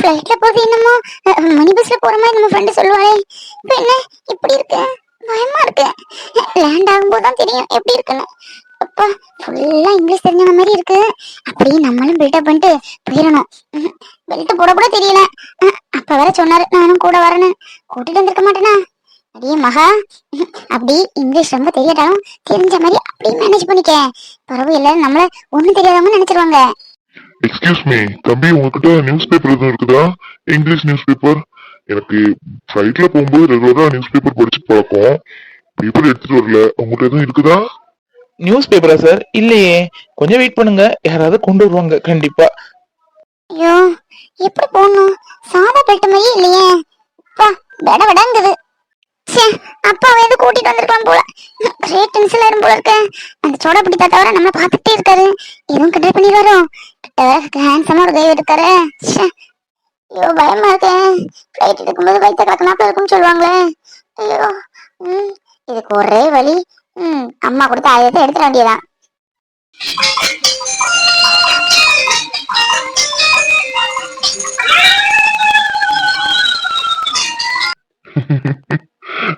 ஃப்ளைட்ல போகுது என்னமோ? மினி பஸ்ல போற மாதிரி நம்ம ஃப்ரெண்டு சொல்லுவாளே. இப்போ என்ன? இப்படி இருக்கு? பயமா இருக்கு. லேண்ட் ஆகும்போது தான் தெரியும் எப்படி இருக்குன்னு. அப்பா ஃபுல்லா இங்கிலீஷ் தெரிஞ்ச மாதிரி இருக்கு. அப்படியே நம்மளும் பில்டப் பண்ணிட்டு போயிடணும். பெல்ட் போட கூட தெரியல. அப்ப வேற சொன்னாரு நானும் கூட வரேன்னு. கூட்டிட்டு வந்திருக்க மாட்டேனா? அடியே மகா. அப்படி இங்கிலீஷ் ரொம்ப தெரியட்டாலும் தெரிஞ்ச மாதிரி அப்படியே மேனேஜ் பண்ணிக்க. பரவாயில்ல நம்மள ஒண்ணும் தெரியாதவங்க நினைச்சிருவாங்க. எக்ஸ்கியூஸ் மீ தம்பி உங்ககிட்ட நியூஸ் பேப்பர் எதுவும் இருக்குதா? இங்கிலீஷ் நியூஸ் பேப்பர் எனக்கு ஃப்ளைட்ல போகும்போது ரெகுலரா நியூஸ் பேப்பர் படிச்சு பழக்கம் பேப்பர் எடுத்துட்டு வரல. உங்ககிட்ட எதுவும் இருக்குதா? நியூஸ் பேப்பரா சார் இல்லையே. கொஞ்சம் வெயிட் பண்ணுங்க. யாராவது கொண்டு வருவாங்க. கண்டிப்பா. ஐயோ எப்படி போகணும்? சாதா பெல்ட் மாதிரி இல்லையே. அப்பா விட விடங்குது. அப்பா எது கூட்டிட்டு வந்திருக்கலாம் போல? ரேட் டென்ஷன்ல இருக்கும் போல இருக்க. அந்த சோடா பிடி தாத்தா நம்மள பார்த்துட்டே இருக்காரு. எதுவும் பண்ணி வேற ஹேண்ட்ஸமா ஒரு கை இருக்காரு. ஐயோ பயமா இருக்கே. ஃபிளைட் எடுக்கும்போது வயிற்ற கலக்கனாப்பா இருக்கும்னு சொல்லுவாங்களே. ஐயோ ம் இதுக்கு ஒரே வழி ம் அம்மா கொடுத்த ஆயுதத்தை எடுத்துட வேண்டியதான்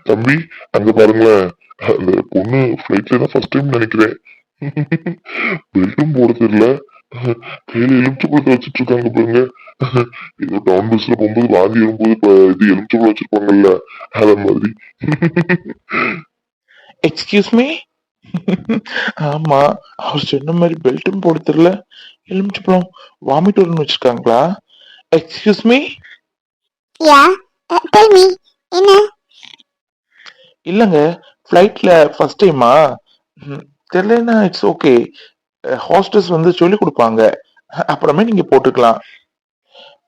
தம்பி அங்க பாருங்களேன் அந்த பொண்ணு ஃபிளைட்ல தான் ஃபர்ஸ்ட் டைம் நினைக்கிறேன். பெல்ட்டும் போட தெரியல. கையில எலுமிச்சை பழத்தை வச்சிட்டு இருக்காங்க பாருங்க. ஏதோ டவுன் பஸ்ல போகும்போது வாந்தி வரும்போது இது எலுமிச்சை பழம் வச்சிருப்பாங்கல்ல அத மாதிரி. எக்ஸ்கியூஸ் மீ ஆமா அவர் சொன்ன மாதிரி பெல்ட்டும் போட தெரியல எலுமிச்சப்பழம் வாமிட் வரும்னு வச்சிருக்காங்களா? Excuse me yeah tell me என்ன? இல்லங்க ஃப்ளைட்ல ஃபர்ஸ்ட் டைமா தெரியலனா இட்ஸ் ஓகே ஹாஸ்டஸ் வந்து சொல்லி கொடுப்பாங்க. அப்புறமே நீங்க போட்டுக்கலாம்.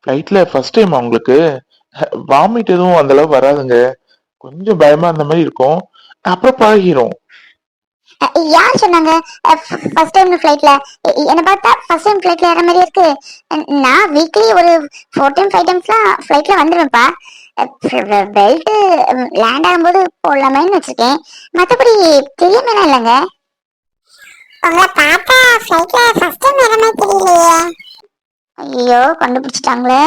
ஃப்ளைட்ல ஃபர்ஸ்ட் டைம் உங்களுக்கு வாமிட் எதுவும் அந்த அளவு வராதுங்க. கொஞ்சம் பயமா அந்த மாதிரி இருக்கும். அப்புறம் பழகிரும். யார் சொன்னாங்க? ஃபர்ஸ்ட் டைம் ஃப்ளைட்ல என்ன பார்த்தா ஃபர்ஸ்ட் டைம் ஃப்ளைட்ல ஏற மாதிரி இருக்கு. நான் வீக்லி ஒரு ஃபோர் டைம் ஃபைவ் டைம்ஸ்லாம் ஃப்ளைட்ல வந்துடுவேன்ப்பா பெல்ட் லேண்ட் ஆகும்போது போடலாமேன்னு வச்சிருக்கேன். மற்றபடி தெரியாமலாம் இல்லைங்க. உங்களை பார்த்தா ஃப்ளைட்ல ஃபர்ஸ்ட் டைம் ஏற மாதிரி தெரியலையே. ஐயோ கண்டுபிடிச்சிட்டாங்களே.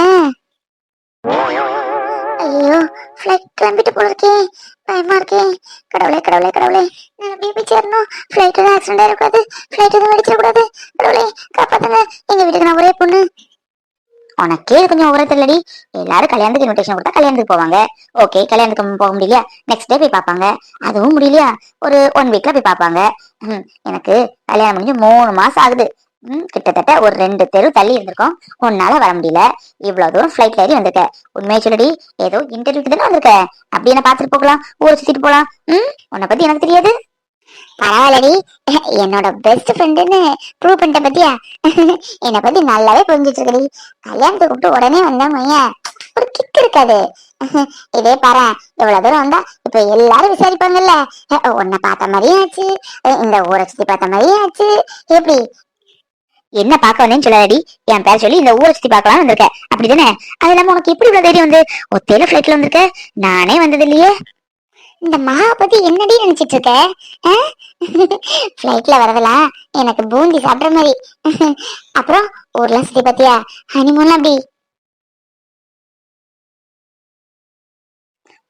ஐயோ ஃப்ளைட் கிளம்பிட்டு போல இருக்கே பயமா இருக்கே. கடவுளே கடவுளே கடவுளே. நான் அப்படியே போய் சேரணும். ஃப்ளைட் எதுவும் ஆக்சிடென்ட் ஆயிடக்கூடாது ஃப்ளைட் எதுவும் அடிச்சிடக்கூடாது. கடவுளே காப்பாத்துங்க. எங்க வீட்டுக்கு நான் ஒரே பொண்ணு. உனக்கே கொஞ்சம் உரத்து தெரியலடி எல்லாரும் கல்யாணத்துக்கு இன்விடேஷன் கொடுத்தா கல்யாணத்துக்கு போவாங்க. ஓகே கல்யாணத்துக்கு போக முடியலையா? நெக்ஸ்ட் டே போய் பார்ப்பாங்க. அதுவும் முடியலையா? ஒரு ஒன் வீக்ல போய் பார்ப்பாங்க. எனக்கு கல்யாணம் முடிஞ்சு மூணு மாசம் ஆகுது. ம், கிட்டத்தட்ட ஒரு ரெண்டு தெரு தள்ளி இருந்திருக்கோம். உன்னால வர முடியல. இவ்வளவு தூரம் ஃபிளைட்ல ஏறி வந்திருக்க. உண்மையை சொல்லடி ஏதோ இன்டர்வியூக்கு தானே வந்திருக்க. அப்படி என்ன பாத்துட்டு போகலாம். ஊர் சுத்திட்டு போலாம். ம் உன்னை பத்தி எனக்கு தெரியாது. பரவாயில்லடி. என்னோட பெஸ்ட் ஃப்ரெண்டுன்னு ப்ரூவ் பண்ணிட்ட பத்தியா? என்னை பத்தி நல்லாவே புரிஞ்சிட்டு இருக்கடி. கல்யாணத்தை கூப்பிட்டு உடனே வந்தேன் ஒரு கிக் இருக்காது இதே பாரு இவ்வளவு தூரம் வந்தா இப்ப எல்லாரும் விசாரிப்பாங்கல்ல. உன்னை பார்த்த மாதிரியும் ஆச்சு. இந்த ஊரை சுத்தி பார்த்த மாதிரியும் ஆச்சு. எப்படி? என்ன பார்க்க வந்தேன்னு சொல்லாதடி. என் பேர் சொல்லி இந்த ஊரை சுத்தி பார்க்கலாம் வந்திருக்க. அப்படிதானே? அது இல்லாம உனக்கு எப்படி இவ்வளவு தைரியம் வந்து? ஒத்தையில ஃபிளைட்ல வந்திருக்க. நானே வந்தது இல்லையே. இந்த மாவை பத்தி என்னடி நினைச்சிட்டு இருக்க? ஃபிளைட்ல வரதெல்லாம் எனக்கு பூந்தி சாப்பிடுற மாதிரி. அப்புறம் ஊர்லாம் சுத்தி பாத்தியா ஹனிமூன்லாம் அப்படி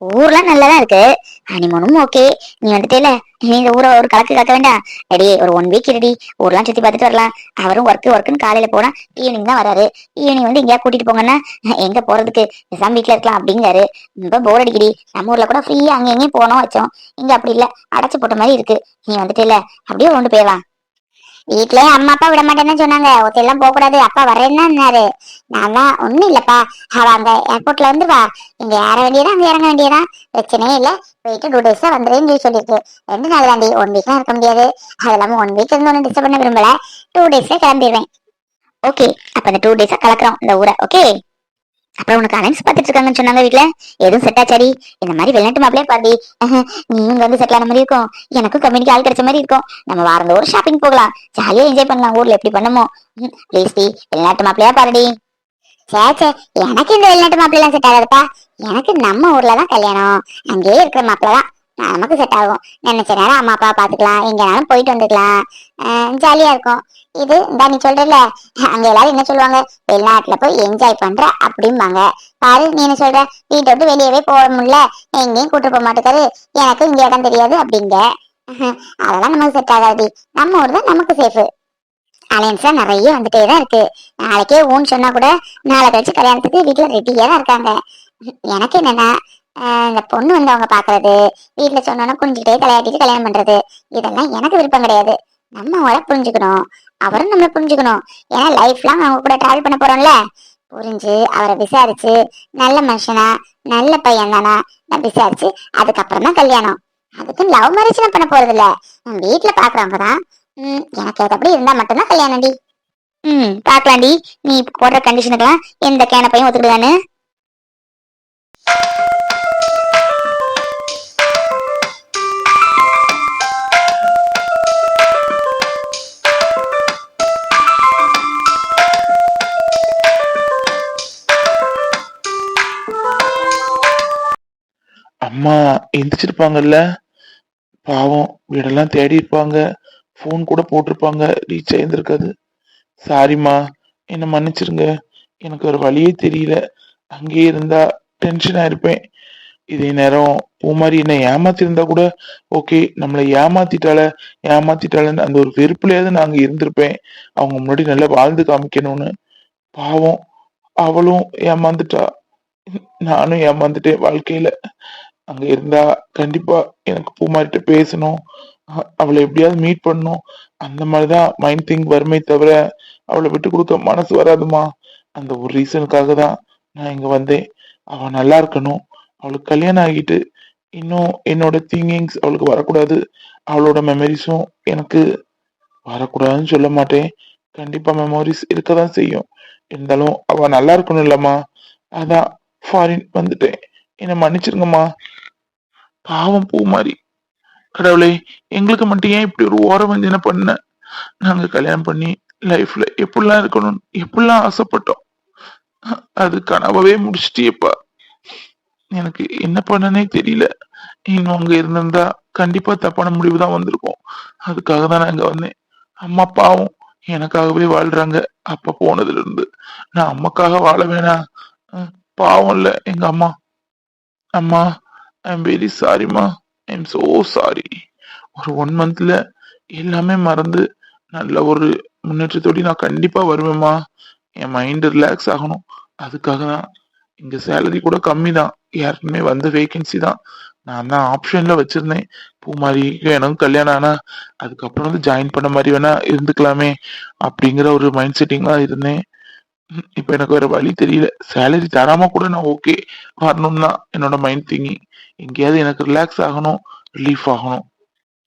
ஊர்லாம் நல்லாதான் இருக்கு. ஹனிமூனும் ஓகே நீ வந்துட்டேல நீ இந்த ஊரை ஒரு கலக்கு காக்க வேண்டாம் அடி ஒரு ஒன் வீக் இருடி. ஊர்லாம் சுத்தி பார்த்துட்டு வரலாம். அவரும் ஒர்க்கு ஒர்க்குன்னு காலையில போனா ஈவினிங் தான் வராரு. ஈவினிங் வந்து எங்கேயா கூட்டிட்டு போங்கன்னா எங்க போறதுக்கு? பேசாம வீட்டுல இருக்கலாம் அப்படிங்கிறாரு. ரொம்ப போர் அடிக்கடி. நம்ம ஊர்ல கூட ஃப்ரீயா அங்கே எங்கேயும் போனோம் வச்சோம். இங்க அப்படி இல்ல. அடைச்சு போட்ட மாதிரி இருக்கு. நீ வந்துட்டேல அப்படியே கொண்டு போயிடலாம். வீட்லயே அம்மா அப்பா விட மாட்டேன்னு சொன்னாங்க. ஒத்தையெல்லாம் போக கூடாது அப்பா வரேன்னாரு நான் தான் ஒண்ணும் இல்லப்பா. அவ அங்க ஏர்போர்ட்ல வந்து வா இங்க ஏற வேண்டியதா அங்க இறங்க வேண்டியதா? பிரச்சனையே இல்ல. போயிட்டு டூ டேஸ்ல வந்துடுன்னு சொல்லி சொல்லிருக்கு ரெண்டு நாள் தாண்டி ஒன் வீக்லாம் இருக்க முடியாது. அது இல்லாம ஒன் வீக் இருந்து ஒன்னும் டிஸ்டர்ப் பண்ண விரும்பல. டூ டேஸ்ல கிளம்பிடுவேன் ஓகே அப்ப இந்த டூ டேஸா கலக்குறோம். இந்த ஊரை. ஓகே அப்புறம் உனக்கு அலைன்ஸ் பார்த்துட்டு இருக்காங்கன்னு சொன்னாங்க வீட்டுல எதுவும் செட் ஆச்சாடி? இந்த மாதிரி வெளிநாட்டு மாப்பிளே பாடி நீயும் இங்க வந்து செட்டில் ஆன மாதிரி இருக்கும். எனக்கும் கம்பெனிக்கு ஆள் கிடைச்ச மாதிரி இருக்கும். நம்ம வாரந்த ஒரு ஷாப்பிங் போகலாம். ஜாலியா என்ஜாய் பண்ணலாம். ஊர்ல எப்படி பண்ணுமோ. ப்ளீஸ் டி வெளிநாட்டு மாப்பிளையா பாருடி சேச்சே எனக்கு இந்த வெளிநாட்டு மாப்பிள்ளை செட் ஆகாதுப்பா. எனக்கு நம்ம ஊர்ல தான் கல்யாணம். அங்கேயே இருக்கிற மாப்பிள்ள தான் நமக்கு செட் ஆகும். நினைச்ச நேரம் அம்மா அப்பா பாத்துக்கலாம். எங்கனாலும் போயிட்டு வந்துக்கலாம். ஜாலியா இருக்கும். இது இந்த நீ சொல்றல அங்க எல்லாரும் என்ன சொல்லுவாங்க? வெளிநாட்டுல போய் என்ஜாய் பண்ற அப்படிம்பாங்க. பாரு நீ என்ன சொல்ற? வீட்டை விட்டு வெளியவே போக முடியல. எங்கேயும் கூட்டு போக மாட்டேக்காரு எனக்கு இங்க இடம் தெரியாது அப்படிங்க. அதெல்லாம் நமக்கு செட் ஆகாது. நம்ம ஊர் தான் நமக்கு சேஃபு அலையன்ஸா நிறைய வந்துட்டே தான் இருக்கு. நாளைக்கே ஊன்னு சொன்னா கூட நாளை கழிச்சு கல்யாணத்துக்கு வீட்டுல ரெடியா தான் இருக்காங்க. எனக்கு என்னன்னா ஆஹ் இந்த பொண்ணு வந்து அவங்க பாக்குறது வீட்டுல சொன்னோன்னா புரிஞ்சுக்கிட்டே தலையாட்டிட்டு கல்யாணம் பண்றது இதெல்லாம் எனக்கு விருப்பம் கிடையாது. நம்ம அவளை புரிஞ்சுக்கணும். அவரும் நம்மளை புரிஞ்சுக்கணும். ஏன்னா லைஃப் லாங் அவங்க கூட டிராவல் பண்ண போறோம்ல. புரிஞ்சு அவரை விசாரிச்சு நல்ல மனுஷனா நல்ல பையன் தானா நான் விசாரிச்சு அதுக்கப்புறம் தான் கல்யாணம். அதுக்கு லவ் மேரேஜ் நான் பண்ண போறது இல்ல உன் வீட்டுல பாக்குறவங்க தான் ம், எனக்கு ஏற்றபடி இருந்தா மட்டும்தான் கல்யாணம்டி. ம் பார்க்கலாம்டி நீ போடுற கண்டிஷனுக்கெல்லாம் எந்த கேன பையன் ஒத்துக்கிடுதானு அம்மா எந்திரிச்சிருப்பாங்கல்ல. பாவம் வீடெல்லாம் தேடி இருப்பாங்க. ஃபோன் கூட போட்டிருப்பாங்க. ரீச் ஆயிருந்திருக்காது. சாரிம்மா என்னை மன்னிச்சிருங்க. எனக்கு ஒரு வழியே தெரியல. அங்கேயே இருந்தா டென்ஷன் ஆயிருப்பேன். இதே நேரம் பூமாரி என்ன ஏமாத்திருந்தா கூட ஓகே நம்மளை ஏமாத்திட்டால ஏமாத்திட்டாலன்னு அந்த ஒரு வெறுப்புலயாவது நாங்க இருந்திருப்பேன். அவங்க முன்னாடி நல்லா வாழ்ந்து காமிக்கணும்னு. பாவம் அவளும் ஏமாந்துட்டா. நானும் ஏமாந்துட்டேன் வாழ்க்கையில. அங்க இருந்தா கண்டிப்பா எனக்கு பூமாரிட்ட பேசணும். அ- அவளை எப்படியாவது மீட் பண்ணணும். அந்த மாதிரிதான் மைண்ட் திங்க் வருமே தவிர அவளை விட்டு கொடுக்க மனசு வராதுமா? அந்த ஒரு ரீசனுக்காக தான் நான் இங்க வந்தேன். அவ நல்லா இருக்கணும். அவளுக்கு கல்யாணம் ஆகிட்டு இன்னும் என்னோட திங்கிங்ஸ் அவளுக்கு வரக்கூடாது. அவளோட மெமரிஸும் எனக்கு வரக்கூடாதுன்னு சொல்ல மாட்டேன். கண்டிப்பா மெமரிஸ் இருக்கதான் செய்யும். இருந்தாலும் அவ நல்லா இருக்கணும் இல்லம்மா. அதான் ஃபாரின் வந்துட்டேன். என்னை மன்னிச்சிருங்கம்மா. பாவம் பூ மாதிரி. கடவுளே எங்களுக்கு மட்டும் ஏன் இப்படி ஒரு ஓர வஞ்சனை பண்ண? நாங்க கல்யாணம் பண்ணி லைஃப்ல எப்படிலாம் இருக்கணும் எப்படிலாம் ஆசைப்பட்டோம். அது கனவவே முடிச்சிட்டியப்பா. எனக்கு என்ன பண்ணனே தெரியல. இன்னும் அங்க இருந்திருந்தா கண்டிப்பா தப்பான முடிவு தான் வந்திருக்கும். அதுக்காக தான் நான் இங்க வந்தேன். அம்மா பாவம் எனக்காகவே வாழ்றாங்க அப்பா போனதுல இருந்து. நான் அம்மாக்காக வாழ வேணாம். பாவம் இல்ல எங்க அம்மா. அம்மா ஐ எம் வெரி சாரிம்மா ஐ எம் சோ சாரி ஒரு ஒன் மந்த்ல எல்லாமே மறந்து நல்ல ஒரு முன்னேற்றத்தோடய நான் கண்டிப்பா வருவேம்மா. என் மைண்ட் ரிலாக்ஸ் ஆகணும். அதுக்காக தான் இங்க சேலரி கூட கம்மி தான் யாருக்குமே வந்த வேகன்சி தான். நான் தான் ஆப்ஷன்ல வச்சிருந்தேன். பூமாரிக்கு எனக்கு கல்யாணம் ஆனா அதுக்கப்புறம் வந்து ஜாயின் பண்ண மாதிரி வேணா இருந்துக்கலாமே அப்படிங்கிற ஒரு மைண்ட் செட்டிங் தான் இருந்தேன். ம், இப்ப எனக்கு வேற வழி தெரியல சேலரி தராம கூட நான் ஓகே வரணும் தான் என்னோட மைண்ட் திங்கிங் எங்கேயாவது எனக்கு ரிலாக்ஸ் ஆகணும் ரிலீஃப் ஆகணும்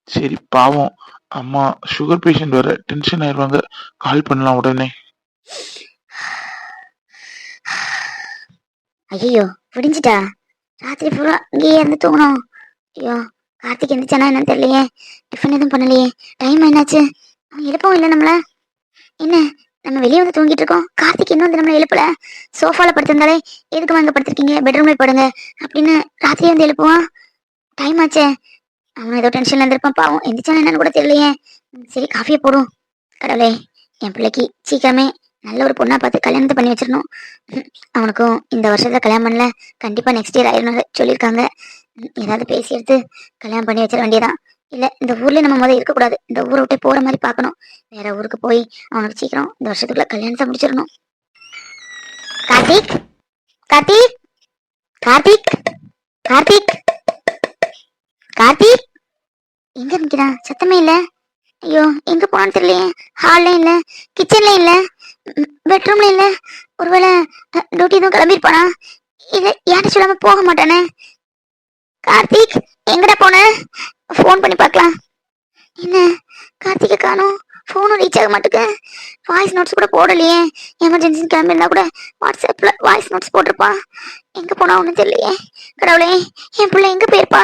சரி பாவம் அம்மா சுகர் பேஷண்ட் வேற டென்ஷன் ஆயிருவாங்க கால் பண்ணலாம் உடனே ஐயோ விடிஞ்சிட்டா ராத்திரி பூரா இங்கேயே இருந்து தூங்கணும் ஐயோ கார்த்திக் எந்திரிச்சானா என்னன்னு தெரியலையே டிஃபன் எதுவும் பண்ணலையே டைம் என்னாச்சு அவன் எழுப்பவும் இல்லை நம்மள என்ன நம்ம வெளியே வந்து தூங்கிட்டு இருக்கோம் கார்த்திக் இன்னும் வந்து நம்மளை எழுப்பல. சோஃபால படுத்திருந்தாலே எதுக்கு வாங்க படுத்திருக்கீங்க? பெட்ரூம்ல படுங்க. அப்படின்னு ராத்திரி வந்து எழுப்புவான். டைம் ஆச்சே. அவன் ஏதோ டென்ஷன்ல இருந்திருப்பான். பாவம் எந்திரிச்சானா என்னன்னு கூட தெரியலையே. சரி காஃபியை போடும். கடவுளே என் பிள்ளைக்கு சீக்கிரமே நல்ல ஒரு பொண்ணா பார்த்து கல்யாணத்தை பண்ணி வச்சிடணும். ம், அவனுக்கும் இந்த வருஷத்துல கல்யாணம் பண்ணல. கண்டிப்பா நெக்ஸ்ட் இயர் ஆயிரும் சொல்லியிருக்காங்க. ஏதாவது பேசி எடுத்து கல்யாணம் பண்ணி வச்சிட வேண்டியதான் இல்ல இந்த ஊர்ல நம்ம முதல்ல இருக்கக்கூடாது. இந்த ஊரை விட்டு போற மாதிரி பார்க்கணும். வேற ஊருக்கு போய் அவனுக்கு சீக்கிரம் இந்த வருஷத்துக்குள்ள கல்யாணத்தை முடிச்சிடணும். கார்த்திக்? கார்த்திக்? கார்த்திக்? கார்த்திக்? கார்த்திக்? எங்க நிக்கிறான் சத்தமே இல்ல. ஐயோ எங்க போனான்னு தெரியலையே. ஹால்ல இல்ல. கிச்சன்ல இல்ல. பெட்ரூம்ல இல்ல. ஒருவேளை டியூட்டி எதுவும் கிளம்பிருப்பானா இல்ல யார்கிட்ட சொல்லாம போக மாட்டானே? கார்த்திக் எங்கடா போன? ஃபோன் பண்ணி பார்க்கலாம். என்ன? கார்த்திகை காணும் ஃபோனும் ரீச் ஆக மாட்டேங்க வாய்ஸ் நோட்ஸ் கூட போடலையே. எமர்ஜென்சின்னு கிளம்பியிருந்தா கூட வாட்ஸ்அப்பில் வாய்ஸ் நோட்ஸ் போட்டிருப்பான் எங்கே போனா ஒன்றும் தெரியலையே. கடவுளே என் பிள்ளை எங்கே போயிருப்பா?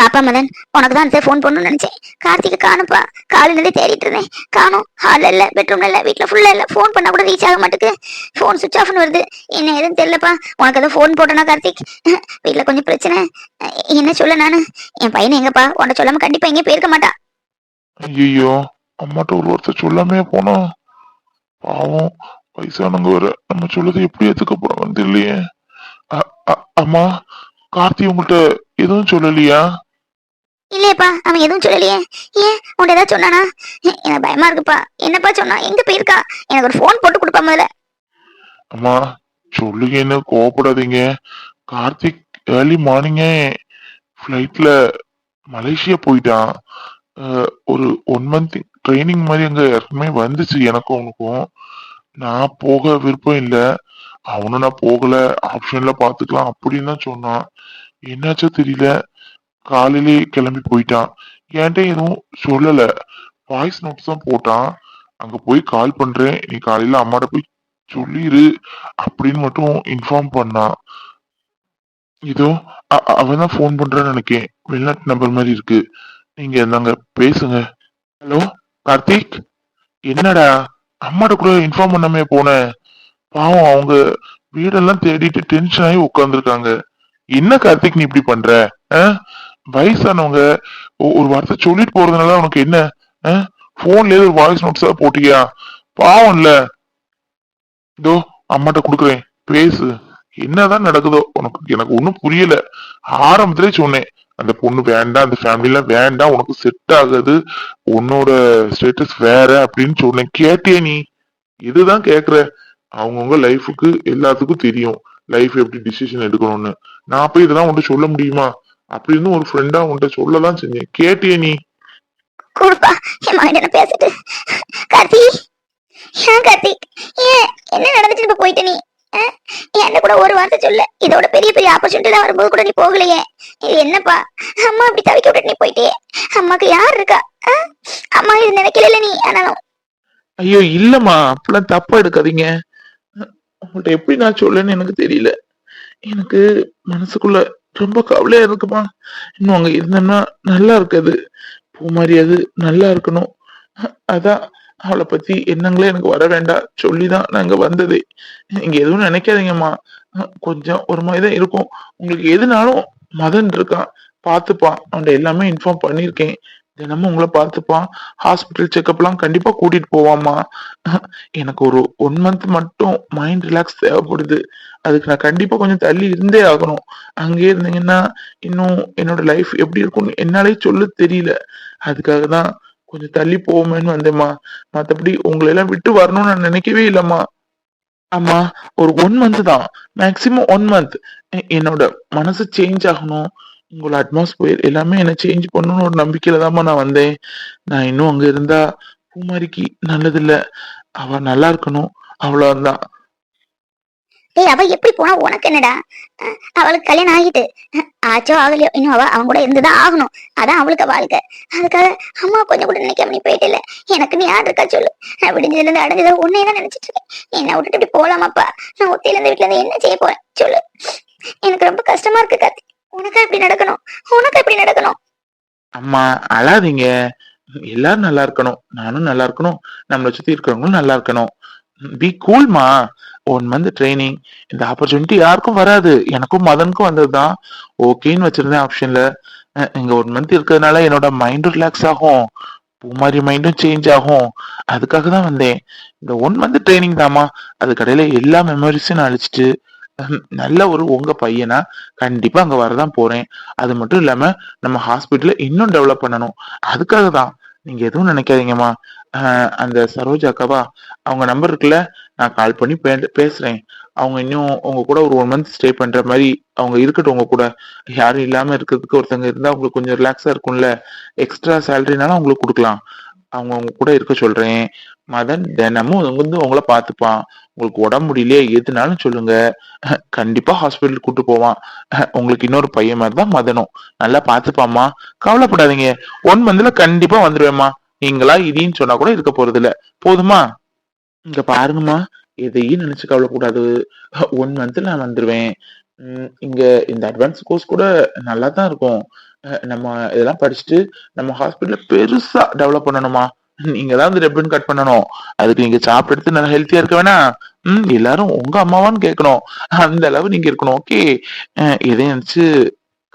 பாப்பா மதன் உனக்கு தான் ஃபோன் பண்ணணும்னு நினைச்சேன். கார்த்திகை காணுப்பா காலையிலேருந்து தேடிட்டு இருந்தேன். காணும் ஹால்ல இல்லை பெட்ரூம்ல இல்லை வீட்டில் ஃபுல்லாக இல்லை. ஃபோன் பண்ணால் கூட ரீச் ஆக மாட்டேக்கு. ஃபோன் சுவிச் ஆஃப்னு வருது. என்ன எதுவும் தெரியலப்பா. உனக்கு எதுவும் ஃபோன் போட்டனா கார்த்திக்? வீட்டில் கொஞ்சம் பிரச்சனை. என்ன சொல்ல நானு? என் பையன் எங்கப்பா? உன்னை சொல்லாமல் கண்டிப்பாக எங்கேயும் போயிருக்க மாட்டான் ஐயோ அம்மாட்ட ஒரு வருஷம் சொல்லாமே போனோம் பாவம் வயசானவங்க வர நம்ம சொல்லதை எப்படி ஏத்துக்க போறாங்கன்னு தெரியலையே. அ- அம்மா கார்த்தி உங்கள்கிட்ட எதுவும் சொல்லலையா? இல்லையப்பா அவன் எதுவும் சொல்லலையே. ஏன்? உன்ட்ட ஏதாவது சொன்னானா? எனக்கு பயமா இருக்குப்பா. என்னப்பா சொன்னா? எங்க போயிருக்கா? எனக்கு ஒரு ஃபோன் போட்டு கொடுப்பா முதல்ல. அம்மா சொல்லுங்கன்னு கோவப்படாதீங்க. கார்த்திக் ஏர்லி மார்னிங்கே ஃப்ளைட்ல மலேசியா போயிட்டான். ஒரு ஒன் மந்த் ட்ரைனிங் மாதிரி அங்க ஏற்கனவே வந்துச்சு எனக்கும் அவனுக்கும் நான் போக விருப்பம் இல்லை. அவனும் நான் போகல. ஆப்ஷன்ல பாத்துக்கலாம் அப்படின்னு தான் சொன்னான். என்னாச்சோ தெரியல. காலையிலே கிளம்பி போயிட்டான். என்கிட்ட எதுவும் சொல்லல. வாய்ஸ் நோட்ஸ் தான் போட்டான். அங்க போய் கால் பண்றேன். நீ காலையில அம்மாட்ட போய் சொல்லிரு அப்படின்னு மட்டும் இன்ஃபார்ம் பண்ணான். இதோ அ- போன் அவன் தான் ஃபோன் பண்றான்னு நினைக்கேன். வெளிநாட்டு நம்பர் மாதிரி இருக்கு. நீங்க இருந்தாங்க பேசுங்க. ஹலோ கார்த்திக்? என்னடா? அம்மாட்ட கூட இன்ஃபார்ம் பண்ணாமே போனேன் பாவம் அவங்க வீடெல்லாம் தேடிட்டு டென்ஷன் ஆகி உட்காந்துருக்காங்க என்ன கார்த்திக் நீ இப்படி பண்ற? ஆ? வயசானவங்க ஒரு வார்த்தை சொல்லிட்டு போறதுனால உனக்கு என்ன? போன்ல ஒரு வாய்ஸ் நோட்ஸா போட்டியா? பாவம் இல்ல. இதோ அம்மாட்ட குடுக்குறேன். பேசு. என்னதான் நடக்குதோ உனக்கு எனக்கு ஒன்னும் புரியல. ஆரம்பத்திலே சொன்னேன். அந்த பொண்ணு வேண்டாம் அந்த ஃபேமிலி வேண்டாம் உனக்கு செட் ஆகுது உன்னோட ஸ்டேட்டஸ் வேற அப்படின்னு சொன்னேன். கேட்டியே நீ. இதுதான் கேக்குற. அவங்கவுங்க லைஃபுக்கு எல்லாத்துக்கும் தெரியும். லைஃப் எப்படி டிசிஷன் எடுக்கணும்னு. நான் போய் இதெல்லாம் உன்கிட்ட சொல்ல முடியுமா? அப்படி இருந்தும் ஒரு ஃப்ரெண்டா உன்கிட்ட சொல்லலாம் செஞ்சேன். கேட்டியே நீ? கொடுப்பா. என் மகன் என்ன பேசிட்டு. கார்த்தி. ஏன் கார்த்திக் ஏன் என்ன நடந்துட்டு இப்ப போயிட்ட நீ? என்கிட்ட கூட ஒரு வார்த்தை சொல்ல. இதோட பெரிய பெரிய ஆப்பர்ச்சுனிட்டி வரும்போது கூட நீ போகலையே. இது என்னப்பா? அம்மா அப்படி தவிக்க விட்டுட்டு நீ போயிட்டே அம்மாக்கு யார் இருக்கா? அம்மா இது நினைக்கல நீ? ஆனாலும். ஐயோ இல்லம்மா. அப்பெல்லாம் தப்பா எடுக்காதீங்க. உங்கள்ட்ட எப்படி நான் சொல்லன்னு எனக்கு தெரியல. எனக்கு மனசுக்குள்ள ரொம்ப கவலையா இருக்குமா? இன்னும் அங்க இருந்தேன்னா நல்லா இருக்காது. பூ மாதிரி அது நல்லா இருக்கணும். அதான் அவளை பத்தி எண்ணங்களே எனக்கு வர வேண்டாம். சொல்லிதான் நாங்க வந்ததே. நீங்க எதுவும் நினைக்காதீங்கம்மா. கொஞ்சம் ஒரு மாதிரி தான் இருக்கும். உங்களுக்கு எதுனாலும் மதன் இருக்கான். பார்த்துப்பான். அவன் எல்லாமே இன்ஃபார்ம் பண்ணியிருக்கேன். தினமும் உங்களை பார்த்துப்பான் ஹாஸ்பிட்டல் செக்கப்லாம் கண்டிப்பா கூட்டிட்டு போவாம்மா. எனக்கு ஒரு ஒன் மந்த் மட்டும் மைண்ட் ரிலாக்ஸ் தேவைப்படுது. அதுக்கு நான் கண்டிப்பா கொஞ்சம் தள்ளி இருந்தே ஆகணும். அங்கே இருந்தீங்கன்னா இன்னும் என்னோட லைஃப் எப்படி இருக்கும்னு என்னாலே சொல்ல தெரியல. அதுக்காக தான் கொஞ்சம் தள்ளி போவோமேன்னு வந்தேம்மா. மற்றபடி உங்களை எல்லாம் விட்டு வரணும்னு நான் நினைக்கவே இல்லைம்மா. ஆமா ஒரு ஒன் மந்த் தான். மேக்சிமம் ஒன் மந்த் என்னோட மனசு சேஞ்ச் ஆகணும். உங்களோட அட்மாஸ்பியர் எல்லாமே என்ன சேஞ்ச் பண்ணணும்னு ஒரு நம்பிக்கையில தாம்மா நான் வந்தேன். நான் இன்னும் அங்க இருந்தா பூமாரிக்கு நல்லதில்ல. அவ நல்லா இருக்கணும். அவ்வளவுதான். ஏய் அவ எப்படி போனா? உனக்கு என்னடா? அவளுக்கு கல்யாணம் ஆகிட்டு. ஆச்சோ ஆகலையோ? இன்னும் அவ அவன் கூட இருந்துதான் ஆகணும். அதான் அவளுக்கு வாழ்க்கை. அதுக்காக அம்மா கொஞ்சம் கூட நினைக்காம நீ போயிட்டு இல்ல. எனக்கு நீ யார் இருக்கா சொல்லு. நான் விடிஞ்சதுல இருந்து அடைஞ்சதை உன்னையே தான் நினைச்சிட்டு இருக்கேன். என்ன விட்டுட்டு இப்படி போலாமாப்பா? நான் ஒத்தையில இருந்து வீட்டுல இருந்து என்ன செய்ய போறேன்? சொல்லு. எனக்கு ரொம்ப கஷ்டமா இருக்கு கத்தி இப்படி நடக்கணும்? உனக்கு இப்படி நடக்கணும்? அம்மா அழாதீங்க. எல்லாரும் நல்லா இருக்கணும். நானும் நல்லா இருக்கணும். நம்மளை சுத்தி இருக்கிறவங்களும் நல்லா இருக்கணும். பி கூல்மா ஒன் மந்த் ட்ரைனிங் இந்த ஆப்பர்ச்சுனிட்டி யாருக்கும் வராது. எனக்கும் மதனுக்கும் வந்ததுதான். ஓகேன்னு வச்சிருந்தேன் ஆப்ஷன்ல இங்க ஒன் மந்த் இருக்கிறதுனால என்னோட மைண்டும் ரிலாக்ஸ் ஆகும். பூமாரி மைண்டும் சேஞ்ச் ஆகும். அதுக்காக தான் வந்தேன். இந்த ஒன் மந்த் ட்ரைனிங் தாம்மா. அது கடையில எல்லா மெமரிஸும் நான் அழிச்சிட்டு நல்ல ஒரு உங்க பையனா கண்டிப்பா அங்க வரதான் போறேன். அது மட்டும் இல்லாம நம்ம ஹாஸ்பிட்டல இன்னும் டெவலப் பண்ணணும். அதுக்காக தான். நீங்க எதுவும் நினைக்காதீங்கம்மா. ஆஹ் அந்த சரோஜா அக்காவா அவங்க நம்பர் இருக்குல்ல நான் கால் பண்ணி பே- பேசுறேன். அவங்க இன்னும் உங்க கூட ஒரு ஒன் மந்த் ஸ்டே பண்ற மாதிரி அவங்க இருக்கட்டும் உங்க கூட. யாரும் இல்லாம இருக்கிறதுக்கு ஒருத்தங்க இருந்தா உங்களுக்கு கொஞ்சம் ரிலாக்ஸா இருக்கும்ல. எக்ஸ்ட்ரா சேலரினாலும் உங்களுக்கு கொடுக்கலாம். அவங்க உங்க கூட இருக்க சொல்றேன். மதன் தினமும் வந்து உங்களை பார்த்துப்பான். உங்களுக்கு உடம்பு முடியலையே எதுனாலும் சொல்லுங்க. கண்டிப்பா ஹாஸ்பிட்டல் கூட்டு போவான். உங்களுக்கு இன்னொரு பையன் மாதிரி தான் மதனும். நல்லா பார்த்துப்பாம்மா. கவலைப்படாதீங்க. ஒன் மந்த்ல கண்டிப்பா வந்துடுவேம்மா நீங்களா இதின்னு சொன்னா கூட இருக்க போறது இல்ல போதுமா? இங்க பாருங்கம்மா. எதையும் நினைச்சு கவலைக்கூடாது ஒன் மந்த்ல நான் வந்துடுவேன் இங்க இந்த அட்வான்ஸ் கோர்ஸ் கூட நல்லா தான் இருக்கும். நம்ம இதெல்லாம் படிச்சுட்டு நம்ம ஹாஸ்பிட்டல பெருசா டெவலப் பண்ணணுமா? நீங்க தான் அந்த ரெப்பன் கட் பண்ணணும். அதுக்கு நீங்க சாப்பிட்டு எடுத்து நல்லா ஹெல்த்தியா இருக்க வேணா ம் எல்லாரும் உங்க அம்மாவான்னு கேட்கணும். அந்த அளவு நீங்க இருக்கணும் ஓகே எதையும் நினைச்சு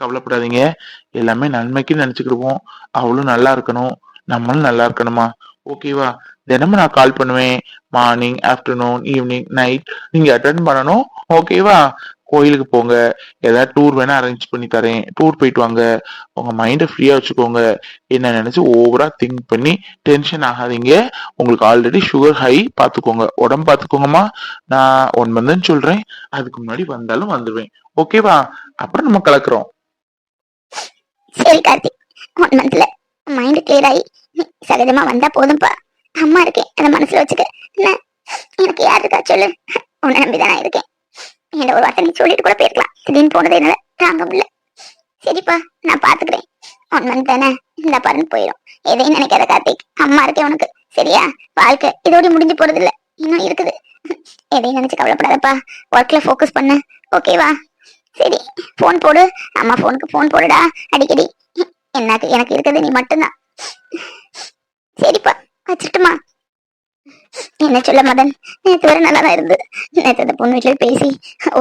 கவலைப்படாதீங்க. எல்லாமே நன்மைக்கு நினைச்சுக்கிடுவோம். அவளும் நல்லா இருக்கணும். நம்மளும் நல்லா இருக்கணுமா? ஓகேவா தினமும் நான் கால் பண்ணுவேன். மார்னிங் ஆஃப்டர்நூன் ஈவினிங் நைட் நீங்க அட்டன் பண்ணணும். ஓகேவா கோயிலுக்கு போங்க. ஏதாவது டூர் வேணா அரேஞ்ச் பண்ணி தரேன். டூர் போயிட்டு வாங்க. உங்க மைண்டை ஃப்ரீயா வச்சுக்கோங்க. என்ன நினைச்சு ஓவரா திங்க் பண்ணி டென்ஷன் ஆகாதீங்க. உங்களுக்கு ஆல்ரெடி சுகர் ஹை பாத்துக்கோங்க உடம்பு பாத்துக்கோங்கம்மா நான் ஒன் மந்த்னு சொல்றேன். அதுக்கு முன்னாடி வந்தாலும் வந்துடுவேன் ஓகேவா அப்புறம் நம்ம கலக்குறோம். சரி கார்த்திக். ஒன் மந்த்ல மைண்ட் கிளியர் ஆகி சகஜமா வந்தா போதும்பா. அம்மா இருக்கேன். அதை மனசுல வச்சுக்க. என்ன? எனக்கு யார் இருக்கா சொல்லு? உன்னை நம்பிதான் இருக்கேன். என்ன ஒரு வார்த்தை நீ சொல்லிட்டு கூட போயிருக்கலாம். திடீர்னு போனது என்னால தாங்க முடியல. சரிப்பா நான் பாத்துக்கிறேன். ஒன் மந்த் தானே? இந்த பாருன்னு போயிடும் எதையும் நினைக்காத கார்த்திக். அம்மா இருக்கேன் உனக்கு. சரியா? வாழ்க்கை இதோட முடிஞ்சு போறது இல்ல இன்னும் இருக்குது. எதையும் நினைச்சு கவலைப்படாதப்பா. ஒர்க்ல ஃபோக்கஸ் பண்ணு. ஓகேவா சரி. ஃபோன் போடு. அம்மா ஃபோனுக்கு ஃபோன் போடுடா. அடிக்கடி. எனக்கு எனக்கு இருக்கிறது நீ மட்டும்தான். சரிப்பா. வச்சிட்டுமா? என்ன சொல்ல மதன் நேற்று வரை நல்லா தான் இருந்து. நேற்று அந்த பொண்ணு வீட்டில் பேசி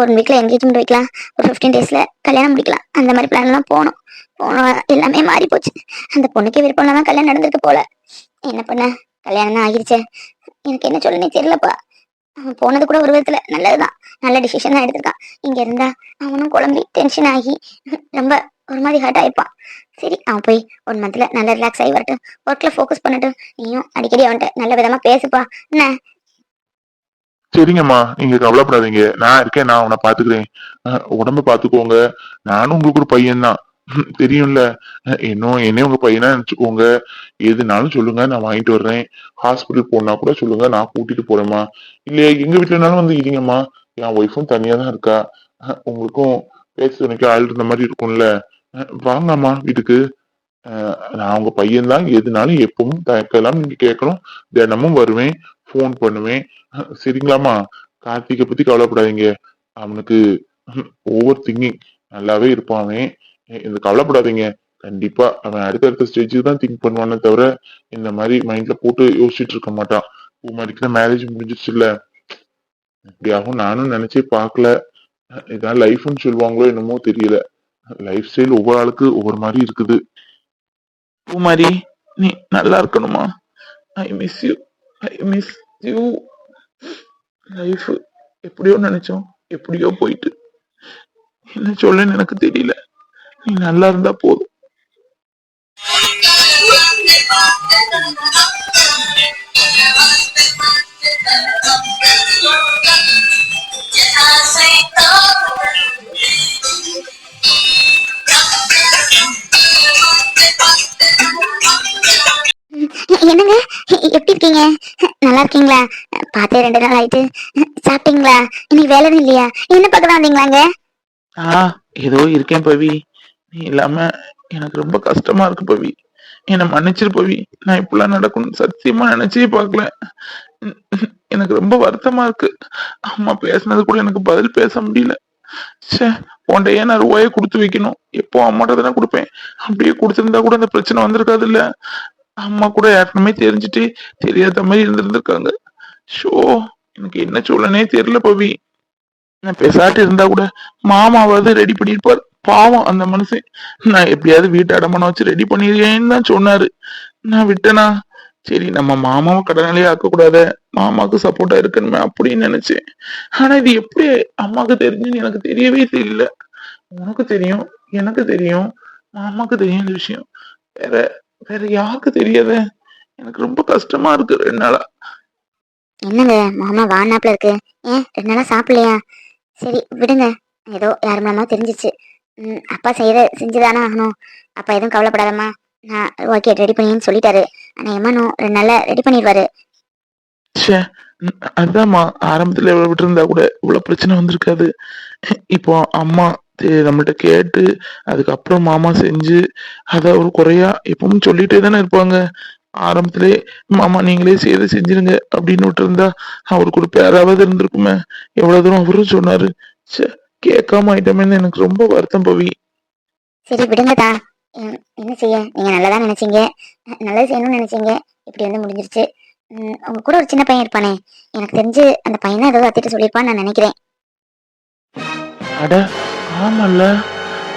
ஒரு வீக்கில் என்கேஜ்மெண்ட் வைக்கலாம். ஒரு ஃபிஃப்டீன் டேஸில் கல்யாணம் முடிக்கலாம். அந்த மாதிரி பிளான்லாம் போனோம். போனோம் எல்லாமே மாறி போச்சு. அந்த பொண்ணுக்கே விருப்பம் தான் கல்யாணம் நடந்திருக்கு போல. என்ன பண்ண? கல்யாணம் தான் ஆகிருச்சே எனக்கு என்ன சொல்லனே தெரியலப்பா. அவன் போனது கூட ஒரு விதத்துல நல்லதுதான். நல்ல டிசிஷன் தான் எடுத்திருக்கான். இங்க இருந்தா அவனும் குழம்பி டென்ஷன் ஆகி ரொம்ப ஒரு மாதிரி ஹர்ட் ஆயிப்பான் சரி அவன் போய் ஒன் மந்த்ல நல்லா ரிலாக்ஸ் ஆகி வரட்டும். ஒர்க்ல ஃபோக்கஸ் பண்ணட்டும். நீயும் அடிக்கடி அவன்கிட்ட நல்ல விதமா பேசுப்பா. என்ன? சரிங்கம்மா. நீங்க கவலைப்படாதீங்க. நான் இருக்கேன். நான் உன்னை பாத்துக்கிறேன் அஹ் உடம்ப பாத்துக்கோங்க நானும் உங்களுக்கு ஒரு பையன் தான் தெரியும்ல. இன்னும் என்ன உங்க பையனா நினைச்சுக்கோங்க. எதுனாலும் சொல்லுங்க. நான் வாங்கிட்டு வர்றேன். ஹாஸ்பிட்டல் போனா கூட சொல்லுங்க. நான் கூட்டிட்டு போறேம்மா. இல்லையா எங்க வீட்டுலனாலும் வந்து இல்லைங்கம்மா என் ஒய்ஃபும் தனியா தான் இருக்கா. உங்களுக்கும் பேச துணைக்கு ஆள் இருந்த மாதிரி இருக்கும்ல. வாங்கம்மா இதுக்கு. நான் உங்க பையன்தான் எதுனாலும் எப்பவும் தயக்கலாம் நீங்க கேட்கணும். தினமும் வருவேன் ஃபோன் பண்ணுவேன். சரிங்களாம்மா? கார்த்திகை பத்தி கவலைப்படாதீங்க. அவனுக்கு ஓவர் திங்கிங் நல்லாவே இருப்பான் அவன். இந்த கவலைப்படாதீங்க. கண்டிப்பா அவன் அடுத்தடுத்த ஸ்டேஜுக்கு தான் திங்க் பண்ணுவானே தவிர இந்த மாதிரி மைண்ட்ல போட்டு யோசிச்சுட்டு இருக்க மாட்டான். பூமாரிக்கு தான் மேரேஜ் முடிஞ்சிருச்சு இல்ல. இப்படியாகும் நானும் நினைச்சே பார்க்கல. இதான் லைஃப்னு சொல்லுவாங்களோ என்னமோ தெரியல. லைஃப் ஸ்டைல் ஒவ்வொரு ஆளுக்கு ஒவ்வொரு மாதிரி இருக்குது. பூமாரி நீ நல்லா இருக்கணுமா? I miss you I miss you life எப்படியோ நினைச்சோம் எப்படியோ போயிட்டு. என்ன சொல்லன்னு எனக்கு தெரியல. நீ நல்லா இருந்தா போதும். என்னங்க? எப்படி இருக்கீங்க? நல்லா இருக்கீங்களா? பார்த்தே ரெண்டு நாள் ஆயிட்டு. சாப்பிட்டீங்களா? இன்னைக்கு வேலை இல்லையா? என்ன பார்க்கலாம் வந்தீங்களாங்க? ஆ ஏதோ இருக்கேன் பவி. நீ இல்லாம எனக்கு ரொம்ப கஷ்டமா இருக்கு பவி. என்னை மன்னிச்சிரு பவி. நான் இப்படிலாம் நடக்கணும் சத்தியமா நினைச்சே பார்க்கல. எனக்கு ரொம்ப வருத்தமா இருக்கு. அம்மா பேசுனது கூட எனக்கு பதில் பேச முடியல. ச்சே உன்ட்ட நான் ரூபாயை கொடுத்து வைக்கணும்? எப்போ அம்மாட்ட தானே கொடுப்பேன்? அப்படியே கொடுத்துருந்தா கூட அந்த பிரச்சனை வந்திருக்காது இல்ல அம்மா கூட ஏற்கனவே தெரிஞ்சுட்டு தெரியாத மாதிரி இருந்திருந்திருக்காங்க. ஷோ எனக்கு என்ன சொல்லனே தெரியல பவி. நான் பேசாட்டி இருந்தா கூட மாமாவது ரெடி பண்ணிருப்பார் பாவம் அந்த மனுஷன். நான் எப்படியாவது வீட்டு அடமானம் வச்சு ரெடி பண்ணிருக்கேன்னு தான் சொன்னாரு. நான் விட்டேனா? சரி நம்ம மாமாவை கடனாலே ஆக்கக்கூடாது? மாமாவுக்கு சப்போர்ட்டா இருக்கணுமே அப்படின்னு நினைச்சேன். ஆனா இது எப்படி அம்மாவுக்கு தெரிஞ்சுன்னு எனக்கு தெரியவே தெரியல. உனக்கு தெரியும் எனக்கு தெரியும் மாமாக்கு தெரியும் இந்த விஷயம். வேற வேற யாருக்கு தெரியாத? எனக்கு ரொம்ப கஷ்டமா இருக்கு ரெண்டு நாளா. என்னங்க மாமா வானாப்ல இருக்கு. ஏன் ரெண்டு நாளா சாப்பிடலையா? சரி விடுங்க. ஏதோ யார் மூலமா தெரிஞ்சிச்சு. அப்பா செய்யற செஞ்சுதானே ஆகணும். அப்பா எதுவும் கவலைப்படாதம்மா. நான் ஓகே ரெடி பண்ணின்னு சொல்லிட்டாரு. ஆனா நாள்ல ரெடி பண்ணிடுவாரு ச்சே ம், அதாம்மா ஆரம்பத்துல இவ்வளவு விட்டுருந்தா கூட இவ்வளவு பிரச்சனை வந்திருக்காது. இப்போ அம்மா நம்மள்ட்ட கேட்டு அதுக்கப்புறம் மாமா செஞ்சு அத ஒரு குறையா எப்பவும் சொல்லிட்டே தானே இருப்பாங்க. ஆரம்பத்திலே மாமா நீங்களே செய்து செஞ்சிருங்க அப்படின்னு விட்டுருந்தா அவருக்கு ஒரு பேராவது இருந்திருக்குமே. எவ்வளவு தூரம் அவரும் சொன்னாரு. கேட்காம ஆயிட்டமேன்னு எனக்கு ரொம்ப வருத்தம் பவி. சரி விடுங்கதா என்ன செய்ய? நீங்கள் நல்லதாக நினச்சிங்க. நல்லது செய்யணும்னு நினச்சிங்க. இப்படி வந்து முடிஞ்சிருச்சு. உம், உங்க கூட ஒரு சின்ன பையன் இருப்பானே. எனக்கு தெரிஞ்சு அந்த பையன் தான் ஏதோ அத்திட்டு சொல்லியிருப்பான்னு நான் நினைக்கிறேன். அட ஆமால்ல.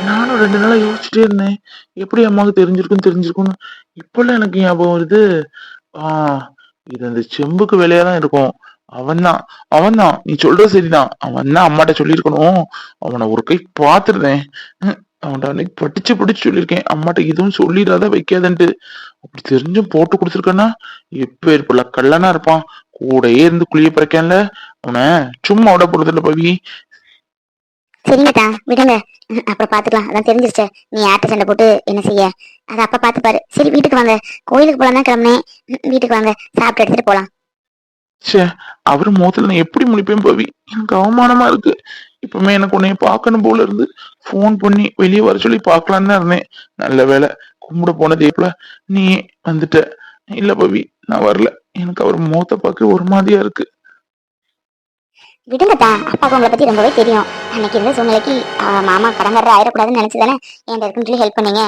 நானும் ரெண்டு நாளா யோசிச்சுட்டே இருந்தேன். எப்படி அம்மாவுக்கு தெரிஞ்சிருக்கும் தெரிஞ்சிருக்கும்னு. இப்பெல்லாம் எனக்கு ஞாபகம் வருது. ஆ இது அந்த செம்புக்கு வேலையா தான் இருக்கும். அவன்தான் அவன்தான் நீ சொல்றது சரிதான். அவன் தான் அம்மாட்ட சொல்லியிருக்கணும். அவனை ஒரு கை பார்த்துருந்தேன் அவன்கிட்ட அன்னைக்கு படிச்சு படிச்சு சொல்லியிருக்கேன். அம்மாட்ட எதுவும் சொல்லிடாத வைக்காதன்ட்டு. அப்படி தெரிஞ்சும் போட்டு கொடுத்துருக்கேன்னா எப்ப இருப்பில்ல கல்லனா இருப்பான். கூடயே இருந்து குளிய பிறக்கேன்ல. அவனை சும்மா விட போறதில்ல பவி. சரிங்கத்தா விடுங்க. அப்புறம் பாத்துக்கலாம். அதான் தெரிஞ்சிருச்சே. நீ யார்கிட்ட சண்டை போட்டு என்ன செய்ய? அதை அப்ப பாத்துப்பாரு. சரி வீட்டுக்கு வாங்க. கோயிலுக்கு போலாம் தான் கிளம்புனேன். வீட்டுக்கு வாங்க. சாப்பிட்டு எடுத்துட்டு போலாம். ச்சே அவரு முகத்துல நான் எப்படி முடிப்பேன் பவி? எனக்கு அவமானமா இருக்கு. இப்பவுமே எனக்கு உன்னைய பார்க்கணும் போல இருந்து ஃபோன் பண்ணி வெளியே வர சொல்லி பார்க்கலான்னு தான் இருந்தேன். நல்ல வேலை கும்பிட போனது எப்பல நீ வந்துட்ட. இல்ல பவி நான் வரல. எனக்கு அவர் மோத்த பார்க்க ஒரு மாதிரியா இருக்கு. விடுங்கத்தா அப்பாவுக்கு உங்களை பத்தி ரொம்பவே தெரியும். அன்னைக்கு இருந்த சூழ்நிலைக்கு ஆ, மாமா கடங்காரர் ஆயிடக்கூடாதுன்னு நினைச்சு தானே என் ஹெல்ப் பண்ணீங்க.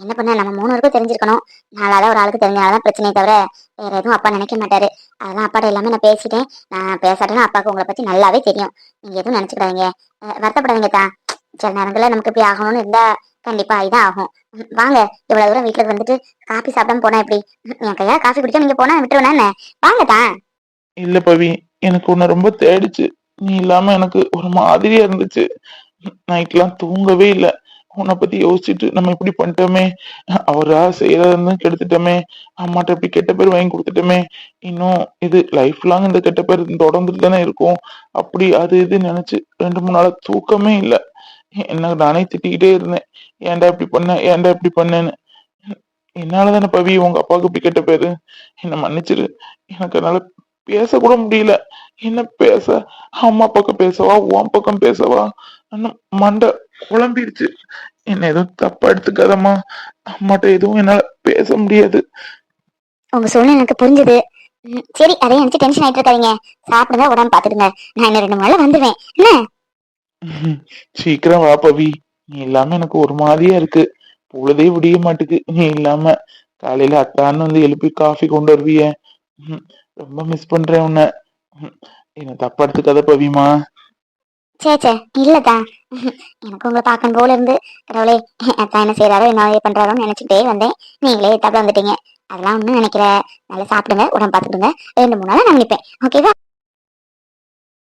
என்ன பண்ண நம்ம மூணு பேருக்கும் தெரிஞ்சிருக்கணும். நாலாவது ஒரு ஆளுக்கு தெரிஞ்சனாலதான் பிரச்சனையே தவிர வேற எதுவும் அப்பா நினைக்க மாட்டாரு. அதெல்லாம் அப்பாட்ட எல்லாமே நான் பேசிட்டேன். நான் பேசாட்டேன்னா அப்பாவுக்கு உங்களை பத்தி நல்லாவே தெரியும். நீங்க எதுவும் நினைச்சுக்கிறாங்க வருத்தப்படாதீங்க தான் சில நேரங்கள்ல நமக்கு இப்படி ஆகணும்னு இருந்தா கண்டிப்பா இதான் ஆகும். வாங்க இவ்வளவு தூரம் வீட்டுல வந்துட்டு காபி சாப்பிடாம போனா எப்படி? என் கையா காஃபி குடிக்க நீங்க போனா விட்டுருவேன் என்ன? வாங்க தான் இல்ல பவி எனக்கு உன்னை ரொம்ப தேடிச்சு. நீ இல்லாம எனக்கு ஒரு மாதிரியா இருந்துச்சு. நைட்லாம் தூங்கவே இல்ல. உன்னை பத்தி யோசிச்சுட்டு நம்ம இப்படி பண்ணிட்டோமே அவரா செய்யறதுன்னு கெடுத்துட்டோமே அம்மாட்ட இப்படி கெட்ட பேர் வாங்கி கொடுத்துட்டோமே இன்னும் இது லைஃப் லாங் இந்த கெட்ட பேர் தொடர்ந்துட்டு தானே இருக்கும். அப்படி அது இது நினைச்சு ரெண்டு மூணு நாளா தூக்கமே இல்லை. என்ன நானே திட்டிக்கிட்டே இருந்தேன். ஏன்டா இப்படி பண்ண ஏன்டா இப்படி பண்ணேன்னு. என்னால தானே பவி உங்க அப்பாவுக்கு இப்படி கெட்ட பேரு. என்ன மன்னிச்சிரு. எனக்கு அதனால பேச கூட முடியல. என்ன பேச? அம்மா பக்கம் பேசவா? உன் பக்கம் பேசவா? இன்னும் மண்டை குழம்பிடுச்சு என்ன எதுவும் தப்பா எடுத்துக்காதம்மா. அம்மாட்ட எதுவும் என்னால பேச முடியாது. உங்க சூழ்நிலை எனக்கு புரிஞ்சுது. சரி அதை நினைச்சு டென்ஷன் ஆயிட்டு இருக்காதீங்க சாப்பிடுங்க உடம்பு பாத்துடுங்க நான் இன்னும் ரெண்டு நாள்ல வந்துடுவேன் என்ன. சீக்கிரம் வா பவி. நீ இல்லாம எனக்கு ஒரு மாதிரியா இருக்கு. பொழுதே விடிய மாட்டுக்கு. நீ இல்லாம காலையில அத்தான்னு வந்து எழுப்பி காஃபி கொண்டு வருவிய. ரொம்ப மிஸ் பண்றேன் உன்னை. என்ன தப்பா எடுத்துக்காத பவிமா சே சே எனக்கு உங்களை பார்க்கணும் போல இருந்து. கடவுளே அத்தான் என்ன செய்யறாரோ என்ன பண்றாரோன்னு நினைச்சுட்டே வந்தேன். நீங்களே தப்பா வந்துட்டீங்க. அதெல்லாம் ஒண்ணும் நினைக்கிற நல்லா சாப்பிடுங்க உடம்பு பார்த்துக்கிடுங்க. ரெண்டு மூணு நாள் நான் நினைப்பேன் ஓகேவா?